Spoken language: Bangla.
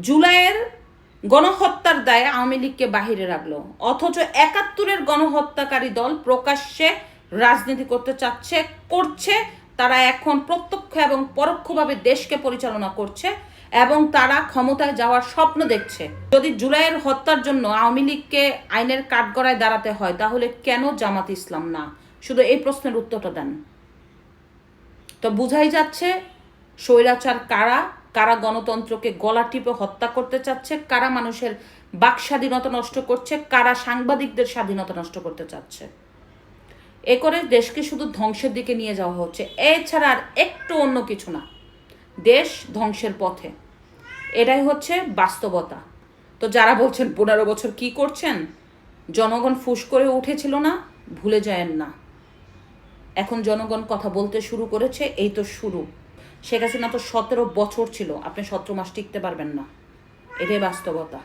জুলাইয়ের গণহত্যার দায়ে আওয়ামী লীগকে বাহিরে রাখল। অথচ একাত্তরের গণহত্যাকারী দল প্রকাশ্যে রাজনীতি করতে চাচ্ছে, করছে, তারা এখন প্রত্যক্ষ এবং পরোক্ষভাবে দেশকে পরিচালনা করছে এবং তারা ক্ষমতায় যাওয়ার স্বপ্ন দেখছে। যদি জুলাইয়ের হত্যার জন্য আওয়ামী লীগকে আইনের কাঠগড়ায় দাঁড়াতে হয়, তাহলে কেন জামাত ইসলাম না? শুধু এই প্রশ্নের উত্তরটা দেন। তো বুঝাই যাচ্ছে, স্বৈরাচার কারা কারা গণতন্ত্রকে গলা টিপে হত্যা করতে চাচ্ছে, কারা মানুষের বাক স্বাধীনতা নষ্ট করছে, কারা সাংবাদিকদের স্বাধীনতা নষ্ট করতে চাচ্ছে। এ করে দেশকে শুধু ধ্বংসের দিকে নিয়ে যাওয়া হচ্ছে। এছাড়া আর একটু অন্য কিছু না। দেশ ধ্বংসের পথে। এটাই হচ্ছে বাস্তবতা। তো যারা বলছেন, পনেরো বছর কি করছেন? জনগণ ফুস করে উঠেছিল না? ভুলে যায়েন না। এখন জনগণ কথা বলতে শুরু করেছে, এই তো শুরু। শেখ হাসিনা তো সতেরো বছর ছিল আপনি সতেরো মাস টিকতে পারবেন না। এটাই বাস্তবতা।